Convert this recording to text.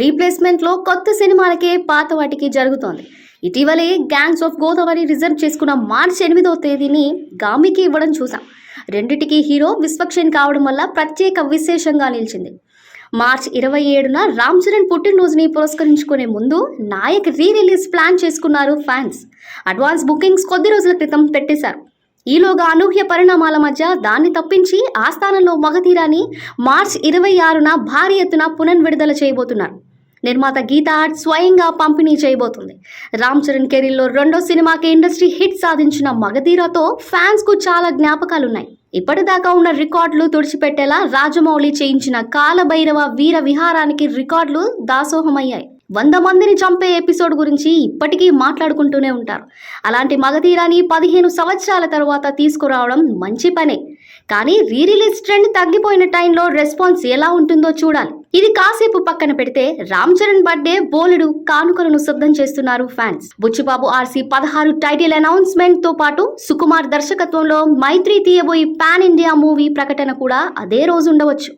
రీప్లేస్మెంట్లో కొత్త సినిమాలకే పాత వాటికి జరుగుతోంది. ఇటీవలే గ్యాంగ్స్ ఆఫ్ గోదావరి రిజర్వ్ చేసుకున్న మార్చి ఎనిమిదవ తేదీని గామికి ఇవ్వడం చూసాం. రెండిటికి హీరో విశ్వక్షేణ్ కావడం వల్ల ప్రత్యేక విశేషంగా నిలిచింది. మార్చ్ ఇరవై ఏడున రామ్ చరణ్ పుట్టినరోజుని పురస్కరించుకునే ముందు నాయక్ రీ రిలీజ్ ప్లాన్ చేసుకున్నారు ఫ్యాన్స్. అడ్వాన్స్ బుకింగ్స్ కొద్ది రోజుల క్రితం పెట్టేశారు. ఈలోగా అనూహ్య పరిణామాల మధ్య దాన్ని తప్పించి ఆస్థానంలో స్థానంలో మగధీరాని మార్చ్ ఇరవై ఆరున భారీ ఎత్తున పునర్విడుదల చేయబోతున్నారు. నిర్మాత గీత ఆర్ట్ స్వయంగా పంపిణీ చేయబోతుంది. రామ్ చరణ్ కెరీర్లో రెండో సినిమాకి ఇండస్ట్రీ హిట్ సాధించిన మగధీరతో ఫ్యాన్స్కు చాలా జ్ఞాపకాలున్నాయి. ఇప్పటిదాకా ఉన్న రికార్డులు తుడిచిపెట్టేలా రాజమౌళి చేయించిన కాలభైరవ వీర విహారానికి రికార్డులు దాసోహమయ్యాయి. వంద మందిని చంపే ఎపిసోడ్ గురించి ఇప్పటికీ మాట్లాడుకుంటూనే ఉంటారు. అలాంటి మగధీరాని పదిహేను సంవత్సరాల తర్వాత తీసుకురావడం మంచి పనే. కానీ రీరిలీజ్ ట్రెండ్ తగ్గిపోయిన టైంలో రెస్పాన్స్ ఎలా ఉంటుందో చూడాలి. ఇది కాసేపు పక్కన పెడితే రామ్ చరణ్ బర్త్డే బోలెడు కానుకలను శబ్దం చేస్తున్నారు ఫ్యాన్స్. బుచ్చిబాబు ఆర్సీ పదహారు టైటిల్ అనౌన్స్మెంట్తో పాటు సుకుమార్ దర్శకత్వంలో మైత్రి తీయబోయి పాన్ ఇండియా మూవీ ప్రకటన కూడా అదే రోజు ఉండవచ్చు.